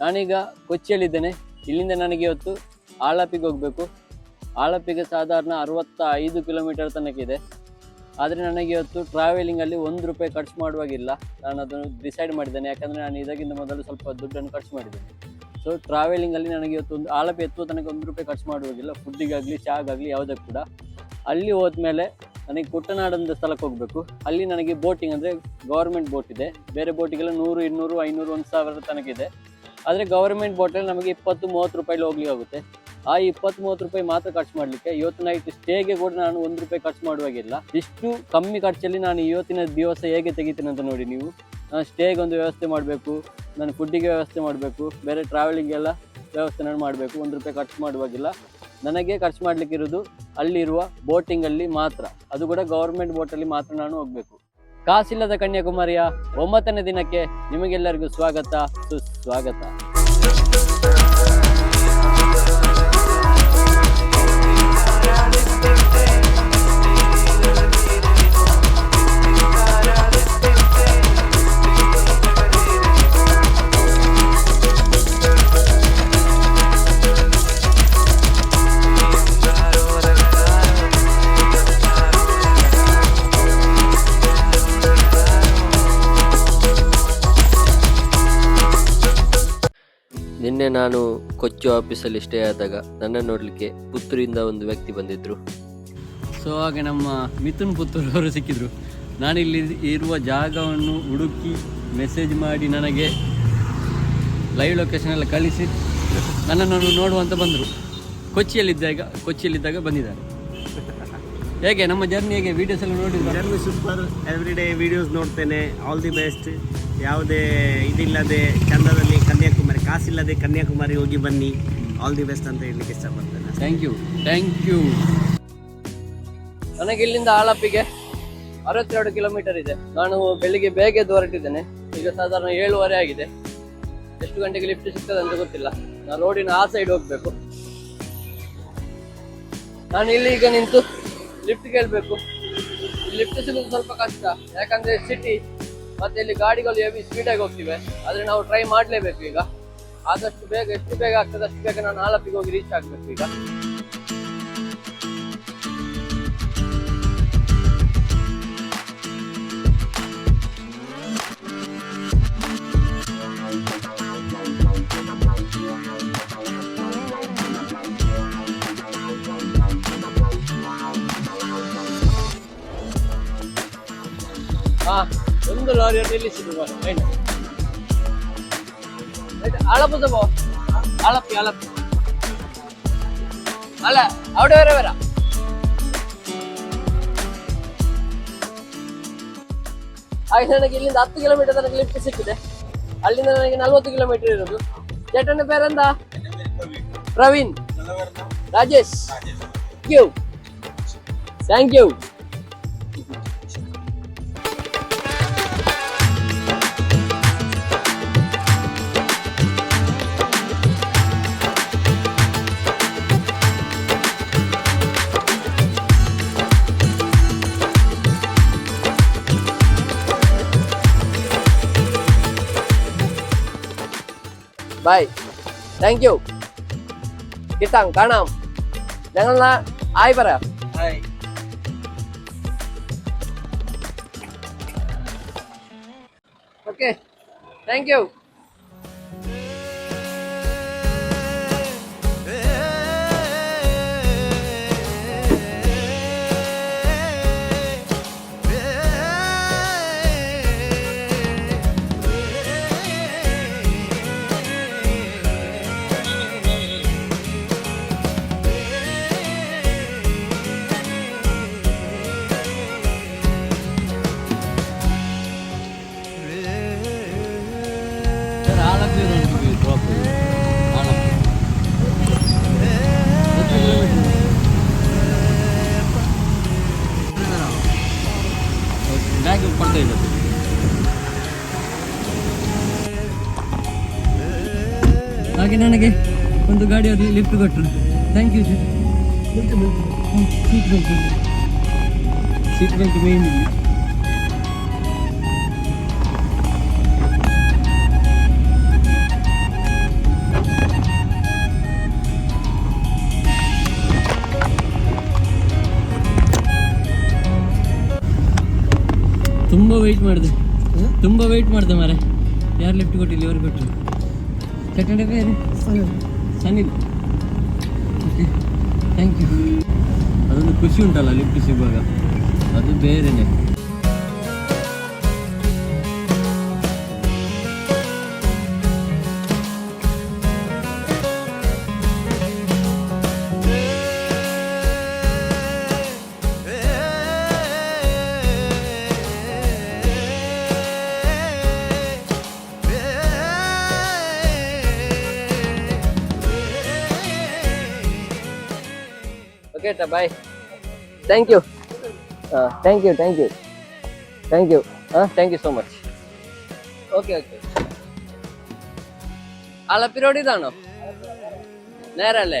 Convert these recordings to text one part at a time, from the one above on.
ನಾನೀಗ ಕೊಚ್ಚಿಯಲ್ಲಿದ್ದೇನೆ. ಇಲ್ಲಿಂದ ನನಗೆ ಇವತ್ತು ಆಳಪಿಗೆ ಹೋಗಬೇಕು. ಆಳಪಿಗೆ ಸಾಧಾರಣ ಅರವತ್ತ ಐದು ಕಿಲೋಮೀಟರ್ ತನಕ ಇದೆ. ಆದರೆ ನನಗೆ ಇವತ್ತು ಟ್ರಾವೆಲಿಂಗಲ್ಲಿ ಒಂದು ರೂಪಾಯಿ ಖರ್ಚು ಮಾಡುವಾಗಿಲ್ಲ. ನಾನು ಅದನ್ನು ಡಿಸೈಡ್ ಮಾಡಿದ್ದೇನೆ. ಯಾಕಂದರೆ ನಾನು ಇದಕ್ಕಿಂತ ಮೊದಲು ಸ್ವಲ್ಪ ದುಡ್ಡನ್ನು ಖರ್ಚು ಮಾಡಿದ್ದೇನೆ. ಸೊ ಟ್ರಾವೆಲಿಂಗಲ್ಲಿ ನನಗೆ ಇವತ್ತು ಒಂದು ಆಳಪಿ ಎತ್ತುವ ತನಕ ಒಂದು ರೂಪಾಯಿ ಖರ್ಚು ಮಾಡುವಾಗಿಲ್ಲ. ಫುಡ್ಡಿಗಾಗಲಿ ಚಾಗಾಗಲಿ ಯಾವುದಕ್ಕೆ ಕೂಡ. ಅಲ್ಲಿ ಹೋದ್ಮೇಲೆ ನನಗೆ ಕುಟ್ಟನಾಡಂದ ಸ್ಥಳಕ್ಕೆ ಹೋಗಬೇಕು. ಅಲ್ಲಿ ನನಗೆ ಬೋಟಿಂಗ್ ಅಂದರೆ ಗೌರ್ಮೆಂಟ್ ಬೋಟ್ ಇದೆ. ಬೇರೆ ಬೋಟಿಗೆಲ್ಲ ನೂರು, ಇನ್ನೂರು, ಐನೂರು, ಒಂದು ಸಾವಿರ ತನಕ ಇದೆ. ಆದರೆ ಗೌರ್ಮೆಂಟ್ ಬಾಟಲ್ ನಮಗೆ ಇಪ್ಪತ್ತು, ಮೂವತ್ತು ರೂಪಾಯಿಲಿ ಹೋಗ್ಲಿ ಆಗುತ್ತೆ ಆ ಇಪ್ಪತ್ತು, ಮೂವತ್ತು ರೂಪಾಯಿ ಮಾತ್ರ ಖರ್ಚು ಮಾಡಲಿಕ್ಕೆ ಇವತ್ತು ನೈಟ್ ಸ್ಟೇಗೆ ಕೂಡ ನಾನು ಒಂದು ರೂಪಾಯಿ ಖರ್ಚು ಮಾಡುವಾಗಿಲ್ಲ. ಇಷ್ಟು ಕಮ್ಮಿ ಖರ್ಚಲ್ಲಿ ನಾನು ಇವತ್ತಿನ ದಿವಸ ಹೇಗೆ ತೆಗಿತೀನಿ ಅಂತ ನೋಡಿ ನೀವು. ನಾನು ಸ್ಟೇಗೆ ಒಂದು ವ್ಯವಸ್ಥೆ ಮಾಡಬೇಕು, ನಾನು ಫುಡ್ಡಿಗೆ ವ್ಯವಸ್ಥೆ ಮಾಡಬೇಕು, ಬೇರೆ ಟ್ರಾವೆಲಿಂಗೆಲ್ಲ ವ್ಯವಸ್ಥೆ ನಾನು ಮಾಡಬೇಕು, ಒಂದು ರೂಪಾಯಿ ಖರ್ಚು ಮಾಡುವಾಗಿಲ್ಲ. ನನಗೆ ಖರ್ಚು ಮಾಡಲಿಕ್ಕಿರೋದು ಅಲ್ಲಿರುವ ಬೋಟಿಂಗಲ್ಲಿ ಮಾತ್ರ. ಅದು ಕೂಡ ಗೌರ್ಮೆಂಟ್ ಬೋಟಲ್ಲಿ ಮಾತ್ರ ನಾನು ಹೋಗಬೇಕು. ಕಾಸಿಲ್ಲದ ಕನ್ಯಾಕುಮಾರಿಯ ಒಂಬತ್ತನೇ ದಿನಕ್ಕೆ ನಿಮಗೆಲ್ಲರಿಗೂ ಸ್ವಾಗತ ಸುಸ್ವಾಗತ. ಕೊಚ್ಚು ಆಫೀಸಲ್ಲಿ ಸ್ಟೇ ಆದಾಗ ನನ್ನ ನೋಡಲಿಕ್ಕೆ ಪುತ್ತೂರಿಂದ ಒಂದು ವ್ಯಕ್ತಿ ಬಂದಿದ್ರು. ಸೊ ಹಾಗೆ ನಮ್ಮ ಮಿಥುನ್ ಪುತ್ತೂರು ಅವರು ಸಿಕ್ಕಿದ್ರು. ನಾನಿಲ್ಲಿ ಇರುವ ಜಾಗವನ್ನು ಹುಡುಕಿ ಮೆಸೇಜ್ ಮಾಡಿ ನನಗೆ ಲೈವ್ ಲೊಕೇಶನ್ ಎಲ್ಲ ಕಳಿಸಿ ನನ್ನನ್ನು ನೋಡುವಂತ ಬಂದರು. ಕೊಚ್ಚಿಯಲ್ಲಿದ್ದಾಗ ಕೊಚ್ಚಿಯಲ್ಲಿದ್ದಾಗ ಬಂದಿದ್ದಾರೆ. ಹೇಗೆ ನಮ್ಮ ಜರ್ನಿ ಹೇಗೆ? ವೀಡಿಯೋಸ್ ಎಲ್ಲ ನೋಡಿದ್ರು journey super every day videos ನೋಡ್ತೇನೆ. ಆಲ್ ದಿ ಬೆಸ್ಟ್ ಯಾವುದೇ ಇದಿಲ್ಲದೆ ಚಂದದಲ್ಲಿ ಕನ್ಯಾಕುಮಾರಿ ಕಾಸಿಲ್ಲದೆ ಕನ್ಯಾಕುಮಾರಿ ಹೋಗಿ ಬನ್ನಿ. ಆಲ್ ದಿ ಬೆಸ್ಟ್ ಅಂತ ಹೇಳಲಿಕ್ಕೆ ಇಷ್ಟಪಡ್ತೇನೆ. ಥ್ಯಾಂಕ್ ಯು ಥ್ಯಾಂಕ್ ಯು ನನಗೆ ಇಲ್ಲಿಂದ ಆಳಪ್ಪಿಗೆ ಅರವತ್ತೆರಡು ಕಿಲೋಮೀಟರ್ ಇದೆ. ನಾನು ಬೆಳಿಗ್ಗೆ ಬೇಗ ಎದ್ದು ಹೊರಟಿದ್ದೇನೆ ಈಗ ಸಾಧಾರಣ ಏಳುವರೆ ಆಗಿದೆ. ಎಷ್ಟು ಗಂಟೆಗೆ ಲಿಫ್ಟ್ ಸಿಗ್ತದೆ ಅಂತ ಗೊತ್ತಿಲ್ಲ. ನಾನು ರೋಡಿನ ಆ ಸೈಡ್ ಹೋಗ್ಬೇಕು. ನಾನು ಇಲ್ಲಿ ಈಗ ನಿಂತು ಲಿಫ್ಟ್ ಕೇಳಬೇಕು. ಲಿಫ್ಟ್ ಸಿಗೋದು ಸ್ವಲ್ಪ ಕಷ್ಟ. ಯಾಕಂದ್ರೆ ಸಿಟಿ ಮತ್ತೆ ಇಲ್ಲಿ ಗಾಡಿಗಳು ಹೆವಿ ಸ್ಪೀಡಾಗಿ ಹೋಗ್ತಿವೆ. ಆದ್ರೆ ನಾವು ಟ್ರೈ ಮಾಡಲೇಬೇಕು ಈಗ. ಆದಷ್ಟು ಬೇಗ, ಎಷ್ಟು ಬೇಗ ಆಗ್ತದೆ ಅಷ್ಟು ಬೇಗ ನಾನು ಆಲಪಿಗೆ ಹೋಗಿ ರೀಚ್ ಆಗ್ಬೇಕು ಈಗ. ಒಂದು ಲಾರಿ ನಿಲ್ಲಿಸಿದ್ರು ಅಲ್ಲ, ಅವಡೆ ಬೇರೆ ಹಾಗೆ ನನಗೆ ಇಲ್ಲಿಂದ ಹತ್ತು ಕಿಲೋಮೀಟರ್ ತನಕ ಲಿಫ್ಟ್ ಸಿಕ್ಕಿದೆ. ಅಲ್ಲಿಂದ ನನಗೆ ನಲ್ವತ್ತು ಕಿಲೋಮೀಟರ್ ಇರೋದು. ಜಟನ ಪೇರಂದ Praveen. Rajesh. Thank you. Thank you. By thank U കിട്ടാം കാണാം ഞങ്ങൾ നാ- ആയി പറയാം ഓക്കെ താങ്ക് യു ಗಾಡಿಯವರು ಲಿಫ್ಟ್ ಕೊಟ್ಟರು thank you seat belt seat belt main ತುಂಬ ವೆಯ್ಟ್ ಮಾಡಿದೆ. ತುಂಬ ವೆಯ್ಟ್ ಮಾಡಿದೆ ಮಾರೆ ಯಾರು ಲಿಫ್ಟ್ ಕೊಟ್ಟಿಲ್ಲ ಇವರು ಕೊಟ್ಟರು ಸೆಕೆಂಡ್ ಅದೇ ಸನಿಲ್ ಓಕೆ ಥ್ಯಾಂಕ್ ಯು ಅದೊಂದು ಖುಷಿ ಉಂಟಲ್ಲ ಲಿಫ್ಟ್ ಸಿಗುವಾಗ ಅದು ಬೇರೆನೆ. ബൈ താങ്ക് യു ആ thank you thank you thank you ആ thank you so much okay okay അളപ്പിരോട് ഇതാണോ? നേരല്ലേ?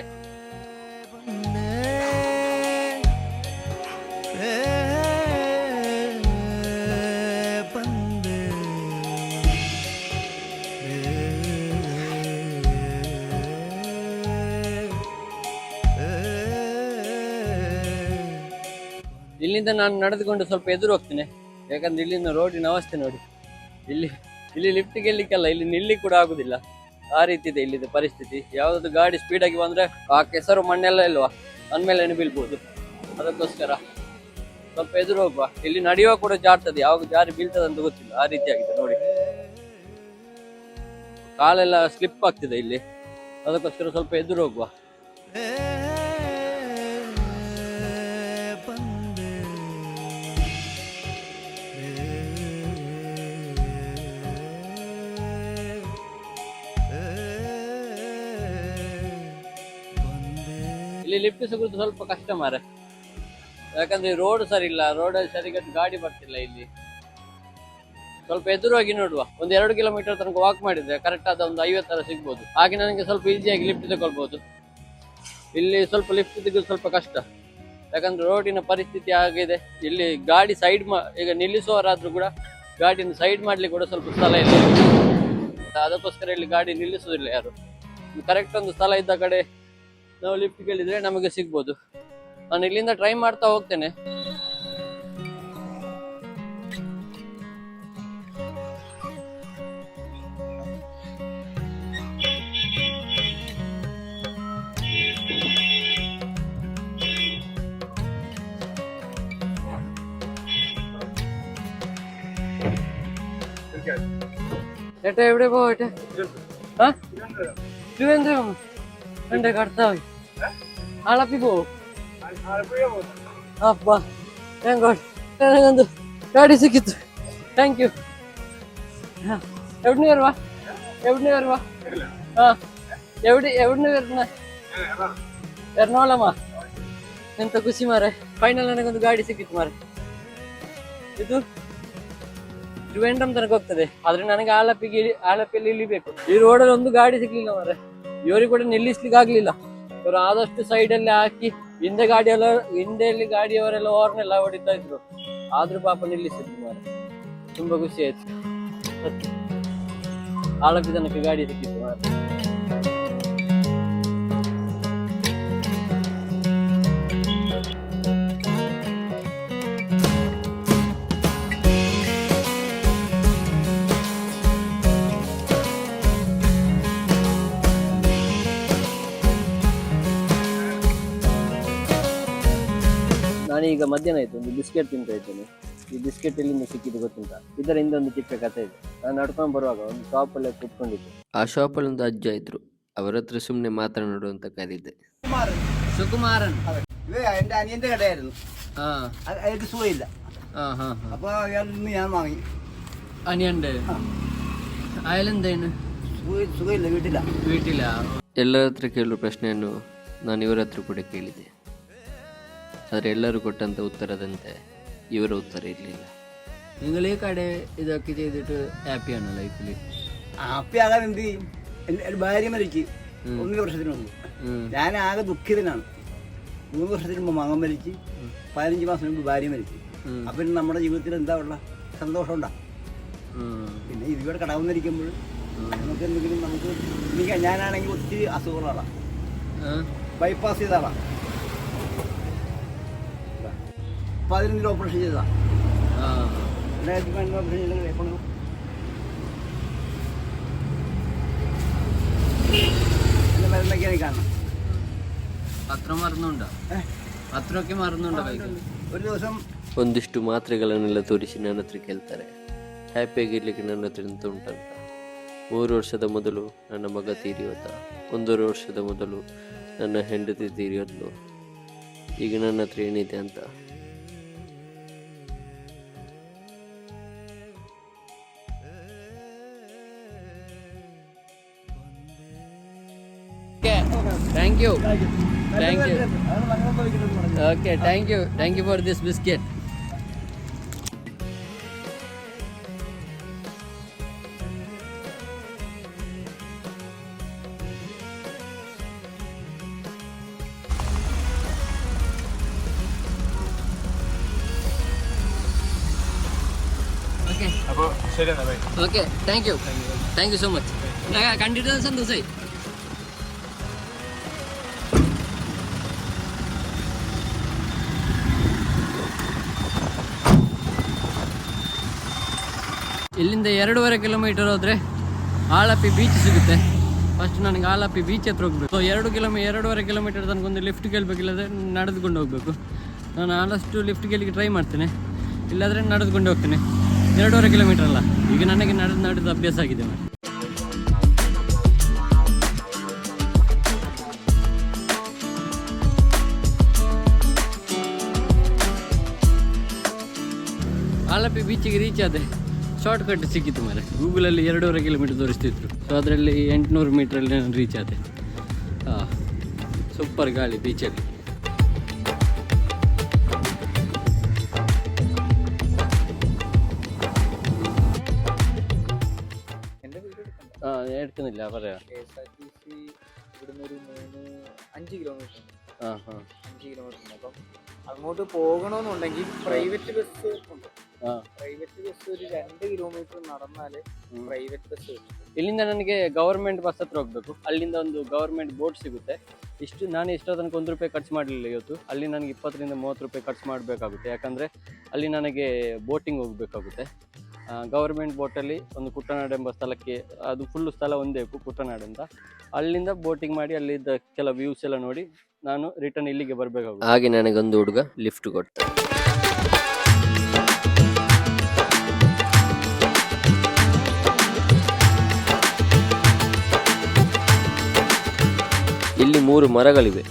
ಇಲ್ಲಿಂದ ನಾನು ನಡೆದುಕೊಂಡು ಸ್ವಲ್ಪ ಎದುರು ಹೋಗ್ತೇನೆ. ಯಾಕಂದ್ರೆ ಇಲ್ಲಿನ ರೋಡಿನ ಅವಸ್ಥೆ ನೋಡಿ. ಇಲ್ಲಿ ಇಲ್ಲಿ ಲಿಫ್ಟ್ ಗೆಲ್ಲಿಕ್ಕಲ್ಲ ಇಲ್ಲಿ ನಿಲ್ಲಿ ಕೂಡ ಆಗುದಿಲ್ಲ. ಆ ರೀತಿ ಇದೆ ಇಲ್ಲಿದೆ ಪರಿಸ್ಥಿತಿ. ಯಾವ್ದಾದ್ರು ಗಾಡಿ ಸ್ಪೀಡ್ ಆಗಿ ಬಂದ್ರೆ ಆ ಕೆಸರು ಮಣ್ಣೆಲ್ಲ ಇಲ್ವಾ? ಅಂದ್ಮೇಲೆ ಬೀಳ್ಬಹುದು ಅದಕ್ಕೋಸ್ಕರ ಸ್ವಲ್ಪ ಎದುರು ಹೋಗುವ. ಇಲ್ಲಿ ನಡೆಯುವ ಕೂಡ ಜಾರ್ತದೆ ಯಾವಾಗ ಜಾರಿ ಬೀಳ್ತದೆ ಅಂತ ಗೊತ್ತಿಲ್ಲ. ಆ ರೀತಿ ಆಗಿದೆ ನೋಡಿ. ಕಾಲೆಲ್ಲ ಸ್ಲಿಪ್ ಆಗ್ತಿದೆ ಇಲ್ಲಿ. ಅದಕ್ಕೋಸ್ಕರ ಸ್ವಲ್ಪ ಎದುರು ಹೋಗುವ. ಇಲ್ಲಿ ಲಿಫ್ಟ್ ಸಿಗುದು ಸ್ವಲ್ಪ ಕಷ್ಟ ಮಾರೆ ಯಾಕಂದ್ರೆ ರೋಡ್ ಸರಿ ಇಲ್ಲ ರೋಡ್ ಸರಿಗಟ್ಟು ಗಾಡಿ ಬರ್ತಿಲ್ಲ ಇಲ್ಲಿ. ಸ್ವಲ್ಪ ಎದುರಾಗಿ ನೋಡುವ, ಒಂದು ಎರಡು ಕಿಲೋಮೀಟರ್ ತನಕ ವಾಕ್ ಮಾಡಿದ್ರೆ ಕರೆಕ್ಟ್ ಆದ ಒಂದು ಐವತ್ತರ ಸಿಗ್ಬೋದು. ಹಾಗೆ ನನಗೆ ಸ್ವಲ್ಪ ಈಸಿಯಾಗಿ ಲಿಫ್ಟ್ ತಗೊಳ್ಬೋದು. ಇಲ್ಲಿ ಸ್ವಲ್ಪ ಲಿಫ್ಟ್ ಸಿಗೋದು ಸ್ವಲ್ಪ ಕಷ್ಟ. ಯಾಕಂದ್ರೆ ರೋಡಿನ ಪರಿಸ್ಥಿತಿ ಆಗಿದೆ. ಇಲ್ಲಿ ಗಾಡಿ ಸೈಡ್ ಮಾ, ಈಗ ನಿಲ್ಲಿಸುವವರಾದ್ರೂ ಕೂಡ ಗಾಡಿನ ಸೈಡ್ ಮಾಡ್ಲಿಕ್ಕೆ ಕೂಡ ಸ್ವಲ್ಪ ಸ್ಥಳ ಇಲ್ಲ. ಅದಕ್ಕೋಸ್ಕರ ಇಲ್ಲಿ ಗಾಡಿ ನಿಲ್ಲಿಸುವುದಿಲ್ಲ ಯಾರು. ಕರೆಕ್ಟ್ ಒಂದು ಸ್ಥಳ ಇದ್ದ ಕಡೆ ನಾವು ಲಿಫ್ಟ್ ಕೇಳಿದ್ರೆ ನಮಗೆ ಸಿಗ್ಬೋದು ನಾನು ಇಲ್ಲಿಂದ ಟ್ರೈ ಮಾಡ್ತಾ ಹೋಗ್ತೇನೆ ചേട്ടാ എവിടെ പോവട്ടെ ആ തിരുവനന്തപുരം എന്റെ കർത്താവ് ಹಳಪಿ ಹೋಗು ಅಪ್ಪ ಥ್ಯಾಂಕ್ ನನಗೊಂದು ಗಾಡಿ ಸಿಕ್ಕಿತ್ತು. ಥ್ಯಾಂಕ್ ಯು ಎರಡನೇ ಇರುವ ಎರಡನೇ ಇರುವ ಹಾಂ ಎರಡು ಎರಡನೇ ಇರ್ನ ಎರ್ನಾಳಮ್ಮ ಎಂತ ಖುಷಿ ಮಾರೆ ಫೈನಲ್ ನನಗೊಂದು ಗಾಡಿ ಸಿಕ್ಕಿತ್ತು ಮಾರೆ ಇದು ತ್ರಿವೇಂಡ್ರಮ್ ತನಕ ಹೋಗ್ತದೆ. ಆದ್ರೆ ನನಗೆ ಆಲಪಿಗೆ ಆಲಪಿಯಲ್ಲಿ ಇಳಿಬೇಕು. ಈ ರೋಡಲ್ಲಿ ಒಂದು ಗಾಡಿ ಸಿಗ್ಲಿಲ್ಲ ಮಾರೆ ಇವರಿಗೆ ಕೂಡ ನಿಲ್ಲಿಸ್ಲಿಕ್ಕೆ ಆಗ್ಲಿಲ್ಲ. ಇವರು ಆದಷ್ಟು ಸೈಡ್ ಅಲ್ಲಿ ಹಾಕಿ, ಹಿಂದೆ ಗಾಡಿಯೆಲ್ಲ ಹಿಂದೆಯಲ್ಲಿ ಗಾಡಿಯವರೆಲ್ಲ ಎಲ್ಲ ಹೊಡಿತಾ ಇದ್ರು. ಆದ್ರೂ ಪಾಪ ನಿಲ್ಲಿಸಿದ್ರು ಮಾರ ತುಂಬಾ ಖುಷಿ ಆಯ್ತು. ಆಳಕ್ಕೆ ಜನಕ್ಕೆ ಗಾಡಿ ಸಿಕ್ಕಿತ್ತು ಮಾರೆ ನಾನೀಗ ಮಧ್ಯಾಹ್ನ ಆಯ್ತು ಒಂದು ಬಿಸ್ಕೆಟ್ ತಿಂತಾ ಇದ್ದೇನೆ ಈ ಬಿಸ್ಕೆಟ್ ಎಲ್ಲಿಂದ ಸಿಕ್ಕಿದ್ದು ಗೊತ್ತುಂಟ ಇದರ ಹಿಂದೆ ಒಂದು ಚಿಕ್ಕ ಕಥೆ ಇದೆ ನಾನು ನಡ್ಕೊಂಡು ಬರುವಾಗ ಒಂದು ಶಾಪ್ ಅಲ್ಲೇ ಕೂತ್ಕೊಂಡಿದ್ದೆ ಆ ಶಾಪಲ್ಲಿ ಒಂದು ಅಜ್ಜ ಇದ್ರು ಅವರ ಹತ್ರ ಸುಮ್ಮನೆ ಮಾತನಾಡು ಅಂತ ಕರೀದೆ ಸುಕುಮಾರನ್ ഇത് എന്റെ അനിയന്റെ കടയായിരുന്നു ಹಾ അത് അയാൾക്ക് സുഖമില്ല ಹಾ ಹಾ ಹಾ അപ്പൊ അയാൾ നിന്ന് ഞാൻ വാങ്ങി ಅನಿಯಂಡೆ ಅಯಲೆಂದೇನು സുഖ- സുഖമില്ല വീട്ടില വീട്ടില ಎಲ್ಲರ ಹತ್ರ ಕೇಳುವ ಪ್ರಶ್ನೆಯನ್ನು ನಾನು ಇವರ ಹತ್ರ ಕೂಡ ಕೇಳಿದೆ ಆದರೆ ಎಲ್ಲರೂ ಕೊಟ್ಟಂಥ ಉತ್ತರದಂತೆ ಇವರ ಉತ್ತರ ಇರಲಿಲ್ಲ നിങ്ങൾ ഈ കട ഇതൊക്കെ ചെയ്തിട്ട് ഹാപ്പിയാണോ ലൈഫിൽ ഹാപ്പി ആകാൻ എന്ത് ചെയ്യും എന്റെ എന്റെ ഭാര്യ മരിച്ച് ഒന്നര വർഷത്തിന് മുമ്പ് ഞാൻ ആകെ ദുഃഖിതനാണ് മൂന്ന് വർഷത്തിന് മുമ്പ് മകൻ മരിച്ച് പതിനഞ്ച് മാസം മുമ്പ് ഭാര്യ മരിച്ച് അപ്പൊ പിന്നെ നമ്മുടെ ജീവിതത്തിൽ എന്താ ഉള്ള സന്തോഷം ഉണ്ടാ പിന്നെ ഇതിവിടെ കടവുന്നിരിക്കുമ്പോൾ നമുക്ക് എന്തെങ്കിലും നമുക്ക് എനിക്ക് ഞാനാണെങ്കിൽ ഒത്തിരി അസുഖങ്ങളാണ് ബൈപ്പാസ് ചെയ്ത ആളാ പതിനഞ്ചിൽ ഓപ്പറേഷൻ ചെയ്തതാ രണ്ടായിരത്തി പതിനൊന്ന് വർഷം എപ്പോഴും എൻ്റെ മരുന്നൊക്കെയാണ് കാണണം പത്രം മറന്നുണ്ടോ ഏഹ്? ಪತ್ರಕ್ಕೆ ಮರನುಂಡ ಕೈಗೆ ഒരു ദിവസം ಒಂದಿಷ್ಟು ಮಾತ್ರೆಗಳನ್ನೆಲ್ಲ ತೋರಿಸಿ ನನ್ನ ಹತ್ರ ಕೇಳ್ತಾರೆ ಹ್ಯಾಪಿಯಾಗಿರ್ಲಿಕ್ಕೆ ನನ್ನ ಹತ್ರ ಎಂತ ಉಂಟಂತ ಮೂರು ವರ್ಷದ ಮೊದಲು ನನ್ನ ಮಗ ತೀರಿಯೋದ ಒಂದೂವರೆ ವರ್ಷದ ಮೊದಲು ನನ್ನ ಹೆಂಡತಿ ತೀರಿಯೋದ್ಲು ಈಗ ನನ್ನ ಹತ್ರ ಏನಿದೆ ಅಂತ thank you thank you okay thank you thank you for this biscuit okay thank you thank you so much കണ്ടിട്ട് സന്തോഷമായി ಇಲ್ಲಿಂದ ಎರಡೂವರೆ ಕಿಲೋಮೀಟರ್ ಹೋದರೆ ಆಳಪ್ಪಿ ಬೀಚ್ ಸಿಗುತ್ತೆ. ಫಸ್ಟ್ ನನಗೆ ಆಳಪ್ಪಿ ಬೀಚ್ ಹತ್ರ ಹೋಗ್ಬೇಕು. ಸೊ ಎರಡು ಕಿಲೋಮೀ, ಎರಡೂವರೆ ಕಿಲೋಮೀಟರ್ ತನಕ ಒಂದು ಲಿಫ್ಟ್ ಕೇಳಬೇಕಿಲ್ಲದ್ರೆ ನಡೆದುಕೊಂಡು ಹೋಗಬೇಕು. ನಾನು ಆದಷ್ಟು ಲಿಫ್ಟ್ ಕೇಳಲಿಕ್ಕೆ ಟ್ರೈ ಮಾಡ್ತೇನೆ. ಇಲ್ಲಾದರೆ ನಡೆದುಕೊಂಡು ಹೋಗ್ತೇನೆ. ಎರಡೂವರೆ ಕಿಲೋಮೀಟರ್ ಅಲ್ಲ. ಈಗ ನನಗೆ ನಡೆದು ನಡೆದು ಅಭ್ಯಾಸ ಆಗಿದೆ ಆಳಪ್ಪಿ ಆಲಪಿ ಬೀಚಿಗೆ ರೀಚ್ ಆದೆ. ಶಾರ್ಟ್ ಕಟ್ ಸಿಕ್ಕಿತ್ತು ಮಾರೆ ಗೂಗಲಲ್ಲಿ ಎರಡೂವರೆ ಕಿಲೋಮೀಟರ್ ತೋರಿಸ್ತಿದ್ರು ಸೊ ಅದರಲ್ಲಿ ಎಂಟುನೂರು ಮೀಟ್ರಲ್ಲಿ ನಾನು ರೀಚ್ ಆದೆ ಹಾಂ ಸೂಪರ್ ಗಾಳಿ ಬೀಚಲ್ಲಿ ಹಾಂ എടുക്കുന്നില്ല പറയാം K S R T C ഇവിടുന്ന് ഒരു മൂന്ന് അഞ്ച് കിലോമീറ്റർ ഉണ്ട് ಹಾಂ ಹಾಂ അഞ്ച് കിലോമീറ്റർ ഉണ്ട് അപ്പം അങ്ങോട്ട് പോകണമെന്നുണ്ടെങ്കിൽ പ്രൈവറ്റ് ബസ് ഉണ്ട് ಹಾಂ പ്രൈവറ്റ് ബസ് ഒരു രണ്ട് കിലോമീറ്റർ നടന്നാല് പ്രൈവറ്റ് ബസ് കിട്ടും ಇಲ್ಲಿಂದ ನನಗೆ ಗವರ್ಮೆಂಟ್ ಬಸ್ ಹತ್ರ ಹೋಗಬೇಕು ಅಲ್ಲಿಂದ ಒಂದು ಗವರ್ಮೆಂಟ್ ಬೋಟ್ ಸಿಗುತ್ತೆ ಇಷ್ಟು ನಾನು ಎಷ್ಟೋ ತನಕ ಒಂದು ರೂಪಾಯಿ ಖರ್ಚು ಮಾಡಲಿಲ್ಲ ಇವತ್ತು ಅಲ್ಲಿ ನನಗೆ ಇಪ್ಪತ್ತರಿಂದ ಮೂವತ್ತು ರೂಪಾಯಿ ಖರ್ಚು ಮಾಡಬೇಕಾಗುತ್ತೆ ಯಾಕಂದರೆ ಅಲ್ಲಿ ನನಗೆ ಬೋಟಿಂಗ್ ಹೋಗಬೇಕಾಗುತ್ತೆ ಗವರ್ಮೆಂಟ್ ಬೋಟಲ್ಲಿ ಒಂದು ಕುಟ್ಟನಾಡು ಎಂಬ ಸ್ಥಳಕ್ಕೆ ಅದು ಫುಲ್ಲು ಸ್ಥಳ ಒಂದೇ ಕು- ಕುಟ್ಟನಾಡು ಅಂತ ಅಲ್ಲಿಂದ ಬೋಟಿಂಗ್ ಮಾಡಿ ಅಲ್ಲಿದ್ದ ಕೆಲ ವ್ಯೂಸ್ ಎಲ್ಲ ನೋಡಿ ನಾನು ರಿಟರ್ನ್ ಇಲ್ಲಿಗೆ ಬರಬೇಕಾಗುತ್ತೆ ಹಾಗೆ ನನಗೊಂದು ಹುಡುಗ ಲಿಫ್ಟ್ ಕೊಡ್ತ ಇಲ್ಲಿ ಮೂರು ಮರಗಳಿವೆ.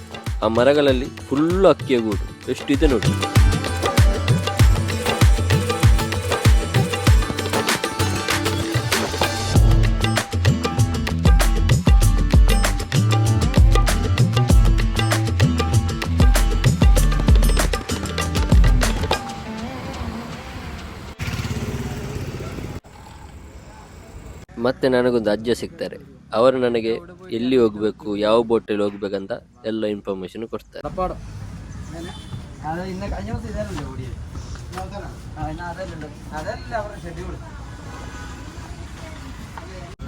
ಆ ಮರಗಳಲ್ಲಿ ಫುಲ್ಲು ಅಕ್ಕಿಯ ಗೂಡು. ಎಷ್ಟಿದೆ ನೋಡಿ. ಮತ್ತೆ ನನಗೊಂದು ಅಜ್ಜ ಸಿಗ್ತಾರೆ. ಅವರು ನನಗೆ ಎಲ್ಲಿ ಹೋಗಬೇಕು ಯಾವ ಬೋಟಲ್ಲಿ ಹೋಗ್ಬೇಕಂತ ಎಲ್ಲ ಇನ್ಫಾರ್ಮೇಷನ್ ಕೊಡ್ತಾರೆ.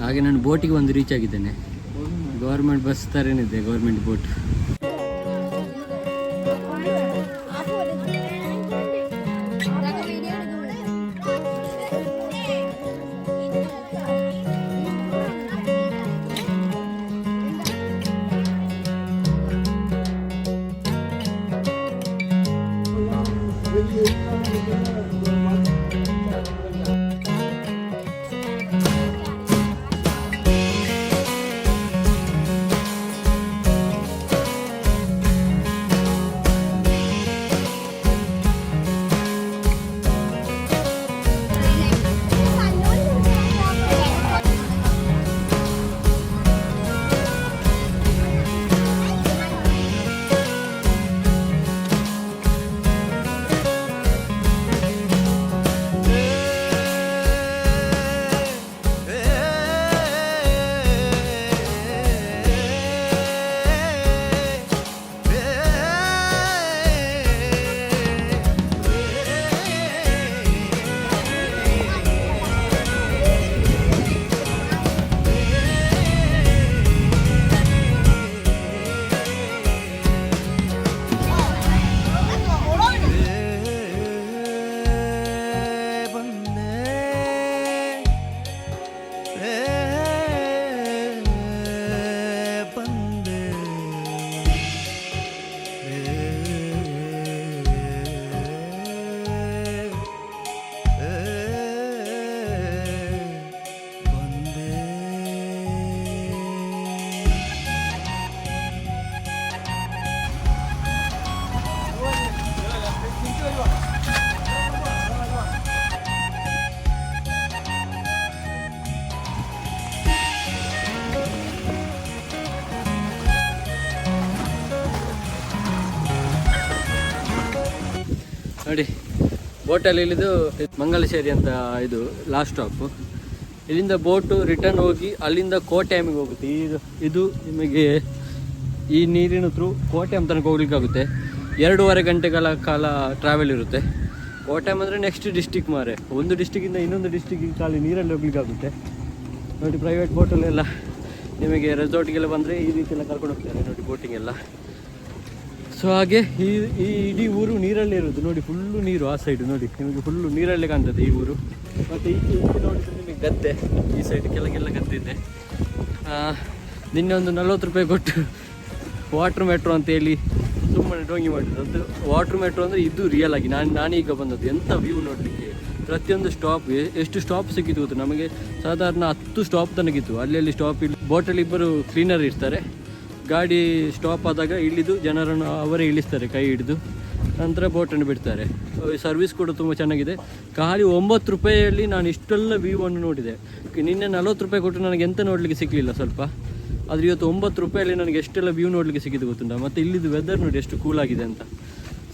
ಹಾಗೆ ನಾನು ಬೋಟಿಗೆ ಒಂದು ರೀಚ್ ಆಗಿದ್ದೇನೆ. ಗೌರ್ಮೆಂಟ್ ಬಸ್ ಥರ ಏನಿದೆ ಗೌರ್ಮೆಂಟ್ ಬೋಟ್ ಬೋಟಲ್ಲಿ ಇಳಿದು ಮಂಗಲಶೇರಿ ಅಂತ ಇದು ಲಾಸ್ಟ್ ಸ್ಟಾಪು ಇಲ್ಲಿಂದ ಬೋಟು ರಿಟರ್ನ್ ಹೋಗಿ ಅಲ್ಲಿಂದ ಕೋಟ್ಯಾಮಿಗೆ ಹೋಗುತ್ತೆ. ಇದು ಇದು ನಿಮಗೆ ಈ ನೀರಿನ ಥ್ರೂ ಕೋಟ್ಯಾಮ್ ತನಕ ಹೋಗ್ಲಿಕ್ಕಾಗುತ್ತೆ. ಎರಡೂವರೆ ಗಂಟೆಗಳ ಕಾಲ ಟ್ರಾವೆಲ್ ಇರುತ್ತೆ. ಕೋಟ್ಯಾಮ್ ಅಂದರೆ ನೆಕ್ಸ್ಟ್ ಡಿಸ್ಟಿಕ್ ಮಾರೆ. ಒಂದು ಡಿಸ್ಟಿಕ್ಕಿಂದ ಇನ್ನೊಂದು ಡಿಸ್ಟಿಕ್ಕಿಗೆ ಖಾಲಿ ನೀರಲ್ಲಿ ಹೋಗ್ಲಿಕ್ಕಾಗುತ್ತೆ. ನೋಡಿ ಪ್ರೈವೇಟ್ ಬೋಟಲ್ಲೆಲ್ಲ ನಿಮಗೆ ರೆಸಾರ್ಟ್ಗೆಲ್ಲ ಬಂದರೆ ಈ ರೀತಿಯೆಲ್ಲ ಕರ್ಕೊಂಡು ಹೋಗ್ತಾರೆ. ನೋಡಿ ಬೋಟಿಂಗ್ ಎಲ್ಲ. ಸೊ ಹಾಗೆ ಈ ಈ ಇಡೀ ಊರು ನೀರಲ್ಲೇ ಇರೋದು. ನೋಡಿ ಫುಲ್ಲು ನೀರು ಆ ಸೈಡ್ ನೋಡಿ. ನಿಮಗೆ ಫುಲ್ಲು ನೀರಲ್ಲೇ ಕಾಣ್ತದೆ ಈ ಊರು. ಮತ್ತು ಈ ನೋಡಿದರೆ ನಿಮಗೆ ಗದ್ದೆ. ಈ ಸೈಡ್ ಕೆಳಗೆಲ್ಲ ಗದ್ದೆ ಇದೆ. ನಿನ್ನೆ ಒಂದು ನಲ್ವತ್ತು ರೂಪಾಯಿ ಕೊಟ್ಟು ವಾಟ್ರ್ ಮೆಟ್ರೋ ಅಂತ ಹೇಳಿ ಸುಮ್ಮನೆ ಡೋಂಗಿ ಮಾಡಿದ್ರು. ಅದು ವಾಟ್ರ್ ಮೆಟ್ರೋ ಅಂದರೆ ಇದು ರಿಯಲ್ ಆಗಿ. ನಾನು, ನಾನೀಗ ಬಂದದ್ದು. ಎಂಥ ವ್ಯೂ ನೋಡಲಿಕ್ಕೆ? ಪ್ರತಿಯೊಂದು ಸ್ಟಾಪ್ ಎಷ್ಟು ಸ್ಟಾಪ್ ಸಿಕ್ಕಿತು ನಮಗೆ ಸಾಧಾರಣ ಹತ್ತು ಸ್ಟಾಪ್ ತನಗಿತ್ತು ಅಲ್ಲಿ ಸ್ಟಾಪ್ ಇಲ್ಲಿ. ಬೋಟಲ್ಲಿ ಇಬ್ಬರು ಕ್ಲೀನರ್ ಇರ್ತಾರೆ. ಗಾಡಿ ಸ್ಟಾಪ್ ಆದಾಗ ಇಳಿದು ಜನರನ್ನು ಅವರೇ ಇಳಿಸ್ತಾರೆ, ಕೈ ಹಿಡಿದು. ನಂತರ ಬೋಟನ್ನು ಬಿಡ್ತಾರೆ. ಸರ್ವಿಸ್ ಕೂಡ ತುಂಬ ಚೆನ್ನಾಗಿದೆ. ಖಾಲಿ ಒಂಬತ್ತು ರೂಪಾಯಿಯಲ್ಲಿ ನಾನು ಇಷ್ಟೆಲ್ಲ ವ್ಯೂವನ್ನು ನೋಡಿದೆ. ನಿನ್ನೆ ನಲವತ್ತು ರೂಪಾಯಿ ಕೊಟ್ಟು ನನಗೆ ಎಂತ ನೋಡಲಿಕ್ಕೆ ಸಿಗಲಿಲ್ಲ ಸ್ವಲ್ಪ. ಆದರೆ ಇವತ್ತು ಒಂಬತ್ತು ರೂಪಾಯಲ್ಲಿ ನನಗೆ ಎಷ್ಟೆಲ್ಲ ವ್ಯೂ ನೋಡಲಿಕ್ಕೆ ಸಿಕ್ಕಿದ್ದು ಗೊತ್ತುಂಟ? ಮತ್ತು ಇಲ್ಲಿದ್ದು ವೆದರ್ ನೋಡಿ ಎಷ್ಟು ಕೂಲ್ ಆಗಿದೆ ಅಂತ.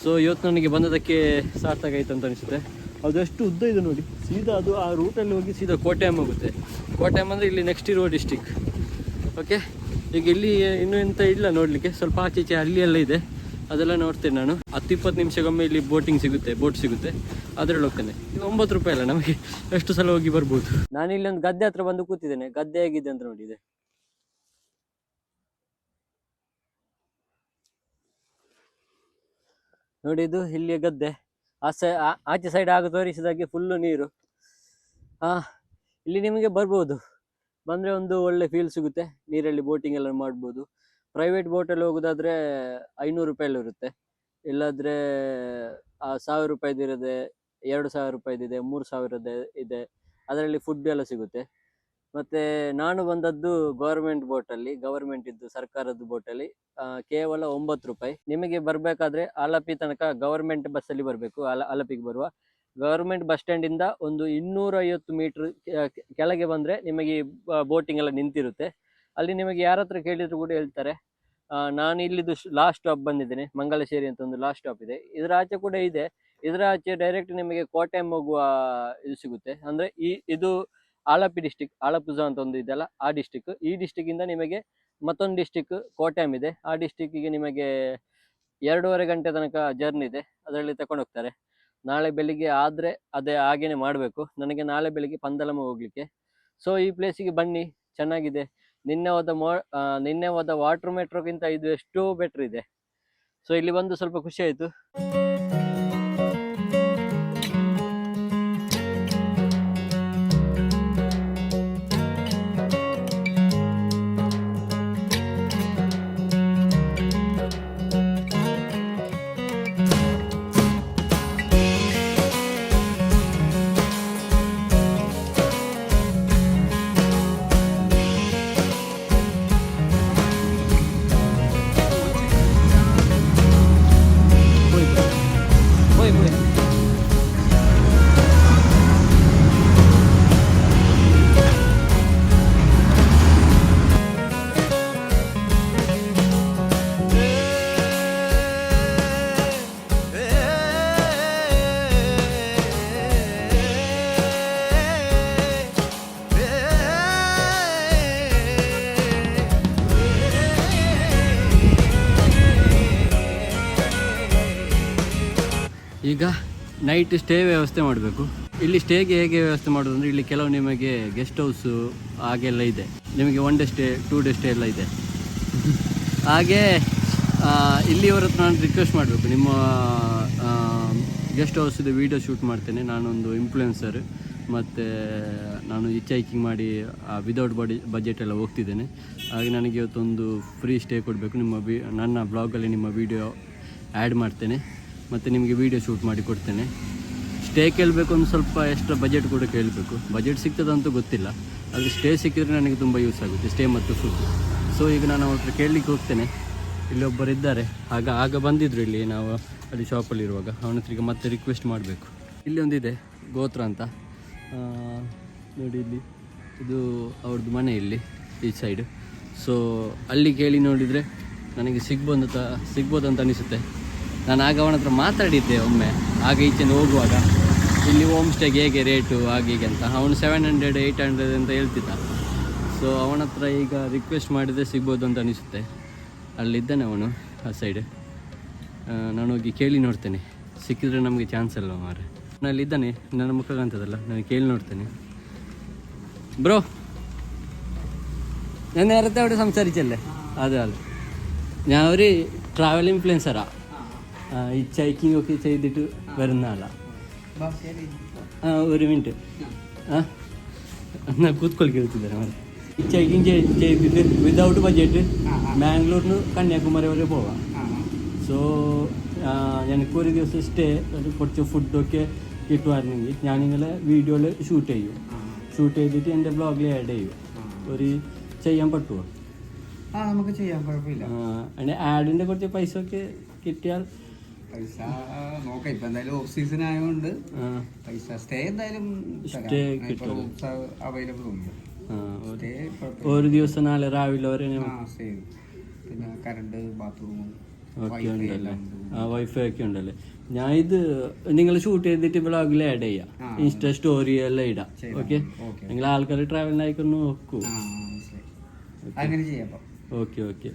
ಸೊ ಇವತ್ತು ನನಗೆ ಬಂದದಕ್ಕೆ ಸಾರ್ಥಕ ಆಯಿತು ಅಂತ ಅನಿಸುತ್ತೆ. ಅದು ಎಷ್ಟು ಉದ್ದ ಇದೆ ನೋಡಿ. ಸೀದಾ ಅದು ಆ ರೂಟಲ್ಲಿ ಹೋಗಿ ಸೀದಾ ಕೋಟ್ಯಾಮ್ ಹೋಗುತ್ತೆ. ಕೋಟ್ಯಾಮ್ ಅಂದರೆ ಇಲ್ಲಿ ನೆಕ್ಸ್ಟ್ ಇರುವ ಡಿಸ್ಟಿಕ್ ಓಕೆ ಈಗ ಇಲ್ಲಿ ಇನ್ನೂ ಎಂತ ಇಲ್ಲ ನೋಡಲಿಕ್ಕೆ. ಸ್ವಲ್ಪ ಆಚೆ, ಈಚೆ ಅಲ್ಲಿ ಎಲ್ಲ ಇದೆ. ಅದೆಲ್ಲ ನೋಡ್ತೇನೆ ನಾನು. ಹತ್ತು ಇಪ್ಪತ್ತು ನಿಮಿಷಕ್ಕೊಮ್ಮೆ ಇಲ್ಲಿ ಬೋಟಿಂಗ್ ಸಿಗುತ್ತೆ ಬೋಟ್ ಸಿಗುತ್ತೆ. ಅದರಲ್ಲಿ ಹೋಗ್ತೇನೆ ಒಂಬತ್ತು ರೂಪಾಯಿ ಅಲ್ಲ ನಮಗೆ. ಎಷ್ಟು ಸಲ ಹೋಗಿ ಬರ್ಬೋದು? ನಾನು ಇಲ್ಲಿ ಒಂದು ಗದ್ದೆ ಹತ್ರ ಬಂದು ಕೂತಿದ್ದೇನೆ. ಗದ್ದೆ ಆಗಿದೆ ಅಂತ ನೋಡಿದೆ. ನೋಡಿ ಇದು ಇಲ್ಲಿಯ ಗದ್ದೆ. ಆ ಸೈ ಆಚೆ ಸೈಡ್ ಆಗ ತೋರಿಸಿದಾಗೆ ಫುಲ್ಲು ನೀರು. ಹಾಂ ಇಲ್ಲಿ ನಿಮಗೆ ಬರ್ಬೋದು. ಬಂದರೆ ಒಂದು ಒಳ್ಳೆ ಫೀಲ್ ಸಿಗುತ್ತೆ. ನೀರಲ್ಲಿ ಬೋಟಿಂಗ್ ಎಲ್ಲ ಮಾಡ್ಬೋದು. ಪ್ರೈವೇಟ್ ಬೋಟಲ್ಲಿ ಹೋಗೋದಾದ್ರೆ ಐನೂರು ರೂಪಾಯಲ್ಲಿ ಇರುತ್ತೆ. ಇಲ್ಲಾದ್ರೆ, ಆ ಸಾವಿರ ರೂಪಾಯಿದು ಇರೋದೆ, ಎರಡು ಸಾವಿರ ರೂಪಾಯಿದಿದೆ ಮೂರು ಸಾವಿರದ ಇದೆ ಅದರಲ್ಲಿ ಫುಡ್ ಎಲ್ಲ ಸಿಗುತ್ತೆ. ಮತ್ತೆ ನಾನು ಬಂದದ್ದು ಗೌರ್ಮೆಂಟ್ ಬೋಟಲ್ಲಿ ಗವರ್ಮೆಂಟ್ ಇದ್ದು ಸರ್ಕಾರದ ಬೋಟಲ್ಲಿ ಕೇವಲ ಒಂಬತ್ತು ರೂಪಾಯಿ. ನಿಮಗೆ ಬರಬೇಕಾದ್ರೆ ಆಲಪಿ ತನಕ ಗವರ್ಮೆಂಟ್ ಬಸ್ಸಲ್ಲಿ ಬರಬೇಕು. ಅಲ ಆಲಪಿಗೆ ಬರುವ. ಗವರ್ಮೆಂಟ್ ಬಸ್ ಸ್ಟ್ಯಾಂಡಿಂದ ಒಂದು ಇನ್ನೂರೈವತ್ತು ಮೀಟ್ರ್ ಕೆಳಗೆ ಬಂದರೆ ನಿಮಗೆ ಬೋಟಿಂಗ್ ಎಲ್ಲ ನಿಂತಿರುತ್ತೆ. ಅಲ್ಲಿ ನಿಮಗೆ ಯಾರ ಹತ್ರ ಕೇಳಿದ್ರು ಕೂಡ ಹೇಳ್ತಾರೆ. ನಾನು ಇಲ್ಲಿದು ಲಾಸ್ಟ್ ಸ್ಟಾಪ್ ಬಂದಿದ್ದೇನೆ. ಮಂಗಲಶೇರಿ ಅಂತ ಒಂದು ಲಾಸ್ಟ್ ಸ್ಟಾಪ್ ಇದೆ. ಇದರ ಆಚೆ ಕೂಡ ಇದೆ. ಇದರ ಆಚೆ ಡೈರೆಕ್ಟ್ ನಿಮಗೆ ಕೋಟೆಮ್ ಹೋಗುವ ಇದು ಸಿಗುತ್ತೆ. ಅಂದರೆ ಈ, ಇದು ಆಲಪಿ ಡಿಸ್ಟಿಕ್ ಆಲಪುಜ ಅಂತ ಒಂದು ಇದೆಲ್ಲ ಆ ಡಿಸ್ಟಿಕ್ ಈ ಡಿಸ್ಟಿಕ್ಕಿಂದ ನಿಮಗೆ ಮತ್ತೊಂದು ಡಿಸ್ಟಿಕ್ ಕೋಟ್ಯಾಮ್ ಇದೆ. ಆ ಡಿಸ್ಟಿಕ್ಕಿಗೆ ನಿಮಗೆ ಎರಡೂವರೆ ಗಂಟೆ ತನಕ ಜರ್ನಿ ಇದೆ. ಅದರಲ್ಲಿ ತಕೊಂಡು ಹೋಗ್ತಾರೆ. ನಾಳೆ ಬೆಳಿಗ್ಗೆ ಆದರೆ ಅದೇ ಹಾಗೇನೆ ಮಾಡಬೇಕು. ನನಗೆ ನಾಳೆ ಬೆಳಿಗ್ಗೆ ಪಂದಲಮ ಹೋಗ್ಲಿಕ್ಕೆ. ಸೊ ಈ ಪ್ಲೇಸಿಗೆ ಬನ್ನಿ. ಚೆನ್ನಾಗಿದೆ. ನಿನ್ನೆ ಹೋದ ಮೋ ನಿನ್ನೆ ಹೋದ ವಾಟರ್ ಮೆಟ್ರೋಗಿಂತ ಇದು ಎಷ್ಟೋ ಬೆಟ್ರ್ ಇದೆ. ಸೊ ಇಲ್ಲಿ ಬಂದು ಸ್ವಲ್ಪ ಖುಷಿ ಆಯಿತು. ನೈಟ್ ಸ್ಟೇ ವ್ಯವಸ್ಥೆ ಮಾಡಬೇಕು. ಇಲ್ಲಿ ಸ್ಟೇಗೆ ಹೇಗೆ ವ್ಯವಸ್ಥೆ ಮಾಡೋದು ಅಂದರೆ ಇಲ್ಲಿ ಕೆಲವು ನಿಮಗೆ ಗೆಸ್ಟ್ ಹೌಸು ಹಾಗೆಲ್ಲ ಇದೆ. ನಿಮಗೆ one day stay two day stay ಎಲ್ಲ ಇದೆ. ಹಾಗೆ ಇಲ್ಲಿವರ ಹತ್ರ ನಾನು ರಿಕ್ವೆಸ್ಟ್ ಮಾಡಬೇಕು. ನಿಮ್ಮ ಗೆಸ್ಟ್ ಹೌಸಿದು ವೀಡಿಯೋ ಶೂಟ್ ಮಾಡ್ತೇನೆ. ನಾನೊಂದು ಇನ್ಫ್ಲುಯೆನ್ಸರ್ ಮತ್ತು ನಾನು ಇಚ್ ಹೈಕಿಂಗ್ ಮಾಡಿ ವಿದೌಟ್ ಬಡಿ ಬಜೆಟ್ ಎಲ್ಲ ಹೋಗ್ತಿದ್ದೇನೆ. ಹಾಗೆ ನನಗೆ ಇವತ್ತೊಂದು ಫ್ರೀ ಸ್ಟೇ ಕೊಡಬೇಕು. ನಿಮ್ಮ ನನ್ನ ಬ್ಲಾಗಲ್ಲಿ ನಿಮ್ಮ ವೀಡಿಯೋ ಆ್ಯಡ್ ಮಾಡ್ತೇನೆ. ಮತ್ತು ನಿಮಗೆ ವಿಡಿಯೋ ಶೂಟ್ ಮಾಡಿ ಕೊಡ್ತೇನೆ. ಸ್ಟೇ ಕೇಳಬೇಕು ಒಂದು ಸ್ವಲ್ಪ ಎಕ್ಸ್ಟ್ರಾ ಬಜೆಟ್ ಕೂಡ ಕೇಳಬೇಕು. ಬಜೆಟ್ ಸಿಗ್ತದಂತೂ ಗೊತ್ತಿಲ್ಲ. ಆದರೆ ಸ್ಟೇ ಸಿಕ್ಕಿದ್ರೆ ನನಗೆ ತುಂಬ ಯೂಸ್ ಆಗುತ್ತೆ. ಸ್ಟೇ ಮತ್ತು ಫುಡ್ ಸೊ ಈಗ ನಾನು ಅವ್ರ ಹತ್ರ ಕೇಳಲಿಕ್ಕೆ ಹೋಗ್ತೇನೆ. ಇಲ್ಲಿ ಒಬ್ಬರು ಇದ್ದಾರೆ. ಆಗ ಆಗ ಬಂದಿದ್ರು ಇಲ್ಲಿ ನಾವು ಅಲ್ಲಿ ಶಾಪಲ್ಲಿರುವಾಗ ಅವನ ಹತ್ರ ಈಗ ಮತ್ತೆ ರಿಕ್ವೆಸ್ಟ್ ಮಾಡಬೇಕು. ಇಲ್ಲಿ ಒಂದಿದೆ, ಗೋತ್ರ ಅಂತ. ನೋಡಿ ಇಲ್ಲಿ. ಇದು ಅವ್ರದ್ದು ಮನೆ ಇಲ್ಲಿ, ಈ ಸೈಡ್ ಸೊ ಅಲ್ಲಿ ಕೇಳಿ ನೋಡಿದರೆ ನನಗೆ ಸಿಗ್ಬೋದು ಸಿಗ್ಬೋದಂತ ಅನಿಸುತ್ತೆ. ನಾನು ಆಗ ಅವನ ಹತ್ರ ಮಾತಾಡಿದ್ದೆ ಒಮ್ಮೆ ಆಗ ಈಚೆಯಿಂದ ಹೋಗುವಾಗ ಇಲ್ಲಿ ಹೋಮ್ ಸ್ಟೇಗೆ ಹೇಗೆ ರೇಟು ಹಾಗೆ ಹೀಗೆ ಅಂತ ಅವನು ಸೆವೆನ್ ಹಂಡ್ರೆಡ್ ಏಯ್ಟ್ ಹಂಡ್ರೆಡ್ ಅಂತ ಹೇಳ್ತಿದ್ದ ಸೊ ಅವನ ಹತ್ರ ಈಗ ರಿಕ್ವೆಸ್ಟ್ ಮಾಡಿದರೆ ಸಿಗ್ಬೋದು ಅಂತ ಅನಿಸುತ್ತೆ ಅಲ್ಲಿದ್ದಾನೆ ಅವನು ಆ ಸೈಡ್ ನಾನು ಹೋಗಿ ಕೇಳಿ ನೋಡ್ತೇನೆ ಸಿಕ್ಕಿದ್ರೆ ನಮಗೆ ಚಾನ್ಸ್ ಅಲ್ವ ಮಾರೆ ನಾನು ಅಲ್ಲಿದ್ದಾನೆ ನನ್ನ ಮುಖ ಕಾಣ್ತದಲ್ಲ ನಾನು ಕೇಳಿ ನೋಡ್ತೇನೆ ബ്രോ ഞാൻ നേരത്തെ അവിടെ സംസാരിച്ചല്ലേ അതെ അതെ ഞാൻ ഒരു ട്രാവൽ ഇൻഫ്ലുവൻസറാ ഈ ചൈക്കിംഗ് ഒക്കെ ചെയ്തിട്ട് വരുന്ന ആളാണ് ആ ഒരു മിനിറ്റ് ആ എന്നാൽ കൂത്തൊളിക്ക് എടുത്തില്ല മതി ഈ ചൈക്കിംഗ് ചെയ്തിട്ട് വിതൗട്ട് ബഡ്ജറ്റ് ബാംഗ്ലൂരിന് കന്യാകുമാരി വരെ പോവാം. സോ എനിക്കൊരു ദിവസം സ്റ്റേ കുറച്ച് ഫുഡൊക്കെ കിട്ടുമായിരുന്നെങ്കിൽ ഞാനിങ്ങനെ വീഡിയോയിൽ ഷൂട്ട് ചെയ്യും. ഷൂട്ട് ചെയ്തിട്ട് എന്റെ ബ്ലോഗിൽ ആഡ് ചെയ്യും. ഒരു ചെയ്യാൻ പറ്റുമോ ആ നമുക്ക് ചെയ്യാം കുഴപ്പമില്ല. ആഡിന്റെ കുറച്ച് പൈസ ഒക്കെ കിട്ടിയാൽ പൈസ നോക്കാം. ഇപ്പൊ എന്തായാലും ഓഫ് സീസൺ ആയതുകൊണ്ട് പൈസ സ്റ്റേ എന്തായാലും അവൈലബിൾ ഉണ്ട്. ഒരു ദിവസം നാളെ രാവിലെ വരെ പിന്നെ കറണ്ട് ബാത്റൂം വൈഫൈ ഒക്കെ ഉണ്ടല്ലേ? ഞാൻ ഇത് നിങ്ങൾ ഷൂട്ട് ചെയ്തിട്ട് ബ്ലോഗിൽ ആഡ് ചെയ്യാം. ഇൻസ്റ്റ സ്റ്റോറി എല്ലാം ഇടാം. ഓക്കെ നിങ്ങൾ ആൾക്കാർ ട്രാവലിനായിക്കൊന്ന് നോക്കൂ. ഓക്കെ ഓക്കെ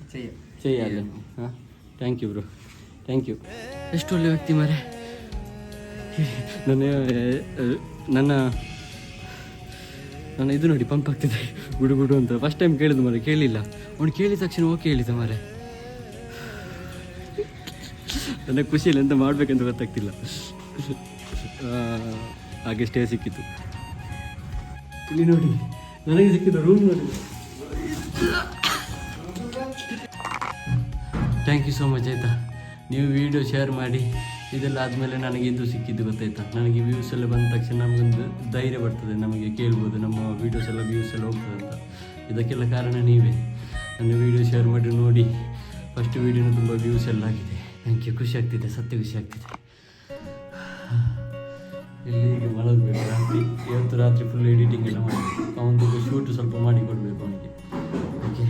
ചെയ്യാല്ലേ ആ thank you bro thank you ಎಷ್ಟು ಒಳ್ಳೆ ವ್ಯಕ್ತಿ ಮರೆ. ನನ್ನ ನನ್ನ ನನ್ನ ಇದು ನೋಡಿ ಪಂಪ್ ಆಗ್ತಿದೆ. ಗುಡು ಗುಡು ಅಂತ. ಫಸ್ಟ್ ಟೈಮ್ ಕೇಳಿದ್ದು ಮರೆ ಕೇಳಿಲ್ಲ. ಅವ್ನು ಕೇಳಿದ ತಕ್ಷಣ ಓಕೆ ಹೇಳಿದ ಮರೆ. ನನಗೆ ಖುಷಿಯಲ್ಲಿ ಎಂತ ಮಾಡಬೇಕಂತ ಗೊತ್ತಾಗ್ತಿಲ್ಲ. ಹಾಗೆ ಸ್ಟೇ ಸಿಕ್ಕಿತ್ತು ಇಲ್ಲಿ ನೋಡಿ ನನಗೆ ಸಿಕ್ಕಿದ್ದು ರೂಮ್ ನೋಡಿ. ಥ್ಯಾಂಕ್ ಯು ಸೋ ಮಚ್ ಆಯಿತಾ ನೀವು ವಿಡಿಯೋ ಶೇರ್ ಮಾಡಿ, ಇದೆಲ್ಲ ಆದಮೇಲೆ ನನಗೆ ಇದು ಸಿಕ್ಕಿದ್ದು ಗೊತ್ತಾಯ್ತಾ? ನನಗೆ ವ್ಯೂಸ್ ಎಲ್ಲ ಬಂದ ತಕ್ಷಣ ನಮಗೊಂದು ಧೈರ್ಯ ಬರ್ತದೆ, ನಮಗೆ ಕೇಳ್ಬೋದು, ನಮ್ಮ ವೀಡಿಯೋಸ್ ಎಲ್ಲ ವ್ಯೂಸ್ ಎಲ್ಲ ಹೋಗ್ತದೆ ಅಂತ. ಇದಕ್ಕೆಲ್ಲ ಕಾರಣ ನೀವೇ. ನನ್ನ ವಿಡಿಯೋ ಶೇರ್ ಮಾಡಿ ನೋಡಿ ಫಸ್ಟ್ ವೀಡಿಯೋನ ತುಂಬ ವ್ಯೂಸ್ ಎಲ್ಲ ಆಗಿದೆ. ನನಗೆ ಖುಷಿ ಆಗ್ತಿದೆ, ಸತ್ಯ ಖುಷಿ ಆಗ್ತಿದೆ. ಇಲ್ಲಿ ಈಗ ಮಲಗಬೇಕು ರಾತ್ರಿ? ಇವತ್ತು ರಾತ್ರಿ ಫುಲ್ ಎಡಿಟಿಂಗ್ ಎಲ್ಲ ಮಾಡಬೇಕು. ಅವನದು ಶೂಟ್ ಸ್ವಲ್ಪ ಮಾಡಿ ಕೊಡಬೇಕು ಅವನಿಗೆ. ಓಕೆ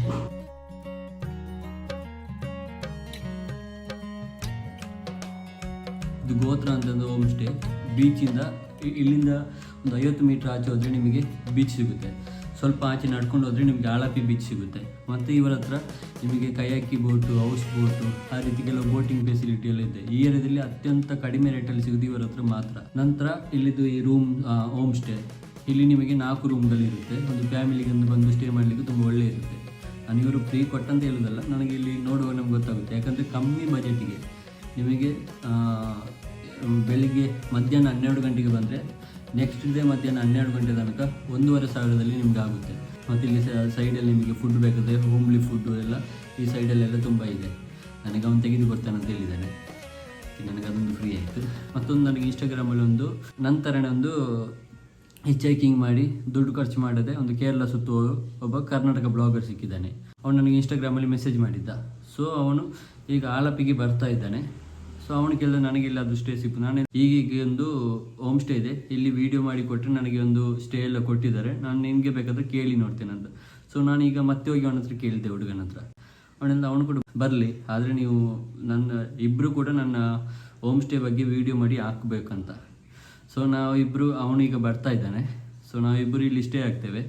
ಇದು ಗೋತ್ರ ಅಂತಂದು ಹೋಮ್ ಸ್ಟೇ ಬೀಚಿಂದ ಇಲ್ಲಿಂದ ಒಂದು ಐವತ್ತು ಮೀಟ್ರ್ ಆಚೆ ಹೋದರೆ ನಿಮಗೆ ಬೀಚ್ ಸಿಗುತ್ತೆ. ಸ್ವಲ್ಪ ಆಚೆ ನಡ್ಕೊಂಡು ಹೋದರೆ ನಿಮಗೆ ಆಳಪಿ ಬೀಚ್ ಸಿಗುತ್ತೆ. ಮತ್ತು ಇವರ ಹತ್ರ ನಿಮಗೆ ಕೈಯಾಕಿ ಬೋಟು, ಹೌಸ್ ಬೋಟು, ಆ ರೀತಿ ಕೆಲವು ಬೋಟಿಂಗ್ ಫೆಸಿಲಿಟಿ ಎಲ್ಲ ಇದೆ. ಈ ಏರಿಯಾದಲ್ಲಿ ಅತ್ಯಂತ ಕಡಿಮೆ ರೇಟಲ್ಲಿ ಸಿಗೋದು ಇವರ ಹತ್ರ ಮಾತ್ರ. ನಂತರ ಇಲ್ಲಿದು ಈ ರೂಮ್ ಹೋಮ್ ಸ್ಟೇ ಇಲ್ಲಿ ನಿಮಗೆ ನಾಲ್ಕು ರೂಮ್ಗಳಿರುತ್ತೆ ಒಂದು ಫ್ಯಾಮಿಲಿಗೆ ಒಂದು ಬಂದು ಸ್ಟೇ ಮಾಡಲಿಕ್ಕೆ ತುಂಬ ಒಳ್ಳೆ ಇರುತ್ತೆ. ನಾನು ಇವರು ಫ್ರೀ ಕೊಟ್ಟಂತ ಹೇಳೋದಲ್ಲ, ನನಗೆ ಇಲ್ಲಿ ನೋಡುವಾಗ ನಮ್ಗೆ ಗೊತ್ತಾಗುತ್ತೆ. ಯಾಕಂದರೆ ಕಮ್ಮಿ ಬಜೆಟಿಗೆ ನಿಮಗೆ ಬೆಳಿಗ್ಗೆ ಮಧ್ಯಾಹ್ನ ಹನ್ನೆರಡು ಗಂಟೆಗೆ ಬಂದರೆ ನೆಕ್ಸ್ಟ್ ಡೇ ಮಧ್ಯಾಹ್ನ ಹನ್ನೆರಡು ಗಂಟೆ ತನಕ ಒಂದೂವರೆ ಸಾವಿರದಲ್ಲಿ ನಿಮ್ಗೆ ಆಗುತ್ತೆ. ಮತ್ತು ಇಲ್ಲಿ ಸೈಡಲ್ಲಿ ನಿಮಗೆ ಫುಡ್ ಬೇಕಾದರೆ ಹೋಮ್ಲಿ ಫುಡ್ಡು ಎಲ್ಲ ಈ ಸೈಡಲ್ಲೆಲ್ಲ ತುಂಬ ಇದೆ. ನನಗೆ ಅವನು ತೆಗೆದು ಬರ್ತಾನೆ ಅಂತ ಹೇಳಿದ್ದಾನೆ ನನಗೆ ಅದೊಂದು ಫ್ರೀ ಆಯಿತು. ಮತ್ತೊಂದು ನನಗೆ ಇನ್ಸ್ಟಾಗ್ರಾಮಲ್ಲಿ ಒಂದು ನಂತರನೇ ಒಂದು ಹಿಚೈಕಿಂಗ್ ಮಾಡಿ ದುಡ್ಡು ಖರ್ಚು ಮಾಡದೆ ಒಂದು ಕೇರಳ ಸುತ್ತುವ ಒಬ್ಬ ಕರ್ನಾಟಕ ಬ್ಲಾಗರ್ ಸಿಕ್ಕಿದ್ದಾನೆ. ಅವನು ನನಗೆ ಇನ್ಸ್ಟಾಗ್ರಾಮಲ್ಲಿ ಮೆಸೇಜ್ ಮಾಡಿದ್ದ. ಸೊ ಅವನು ಈಗ ಆಲಪಿಗೆ ಬರ್ತಾ ಇದ್ದಾನೆ. ಸೊ ಅವನಿಗೆಲ್ಲ ನನಗೆ ಇಲ್ಲಿ ಅದು ಸ್ಟೇ ಸಿಕ್ಕು ನಾನು ಈಗೀಗ ಒಂದು ಹೋಮ್ ಸ್ಟೇ ಇದೆ. ಇಲ್ಲಿ ವಿಡಿಯೋ ಮಾಡಿ ಕೊಟ್ಟರೆ ನನಗೆ ಒಂದು ಸ್ಟೇ ಎಲ್ಲ ಕೊಟ್ಟಿದ್ದಾರೆ. ನಾನು ನಿಮಗೆ ಬೇಕಾದ್ರೆ ಕೇಳಿ ನೋಡ್ತೇನೆ ಅಂತ. ಸೊ ಈಗ ಮತ್ತೆ ಹೋಗಿ ಅವನ ಹತ್ರ ಕೇಳಿದೆ ಹುಡುಗನ ಹತ್ರ. ಅವನಿಂದ ಅವನು ಕೂಡ ಬರಲಿ. ಆದರೆ ನೀವು ನನ್ನ ಇಬ್ಬರು ಕೂಡ ನನ್ನ ಹೋಮ್ ಸ್ಟೇ ಬಗ್ಗೆ ವಿಡಿಯೋ ಮಾಡಿ ಹಾಕಬೇಕಂತ. ಸೊ ನಾವಿಬ್ಬರು ಈಗ ಬರ್ತಾ ಇದ್ದಾನೆ. ಸೊ ನಾವಿಬ್ಬರು ಇಲ್ಲಿ ಸ್ಟೇ ಆಗ್ತೇವೆ.